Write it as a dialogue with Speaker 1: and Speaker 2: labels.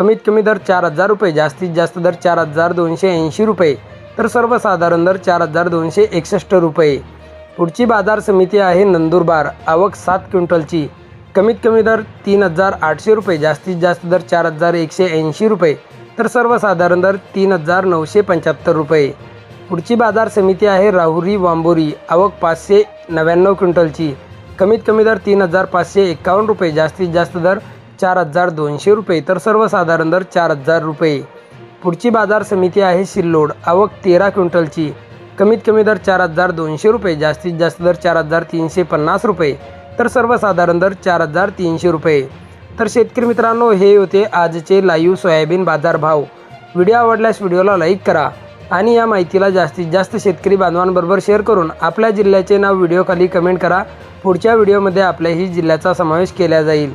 Speaker 1: कमीत कमी दर चार हजार रुपये जास्तीत जास्त दर चार हजार दोनशे ऐंशी रुपये तर सर्वसाधारण दर चार हजार दोनशे एकसष्ट रुपये. पुढची बाजार समिती आहे नंदुरबार आवक सात क्विंटलची. कमीत कमी दर तीन हजार आठशे रुपये जास्तीत जास्त दर चार हजार एकशे ऐंशी रुपये तर सर्वसाधारण दर तीन हजार नऊशे पंच्याहत्तर रुपये. पुढची बाजार समिती आहे राहुरी वांबोरी आवक पाचशे नव्याण्णव क्विंटलची. कमीत कमी दर तीन हजार पाचशे एकावन्न रुपये जास्तीत जास्त दर चार हजार दोनशे रुपये. तर सर्वसाधारण दर चार हजार रुपये. पुढची बाजार समिती आहे सिल्लोड आवक तेरा क्विंटलची. कमीत कमी दर चार हजार दोनशे रुपये. जास्तीत जास्त दर चार हजार तीनशे पन्नास रुपये. तर सर्वसाधारण दर चार हजार तीनशे रुपये. तर शेतकरी मित्रांनो हे होते आजचे लाईव्ह सोयाबीन बाजार भाव व्हिडिओ आवडल्यास व्हिडिओला लाईक करा आणि या माहितीला जास्तीत जास्त शेतकरी बांधवांबरोबर शेअर करून आपल्या जिल्ह्याचे नाव व्हिडिओखाली कमेंट करा. पुढच्या व्हिडिओमध्ये आपल्याही जिल्ह्याचा समावेश केला जाईल.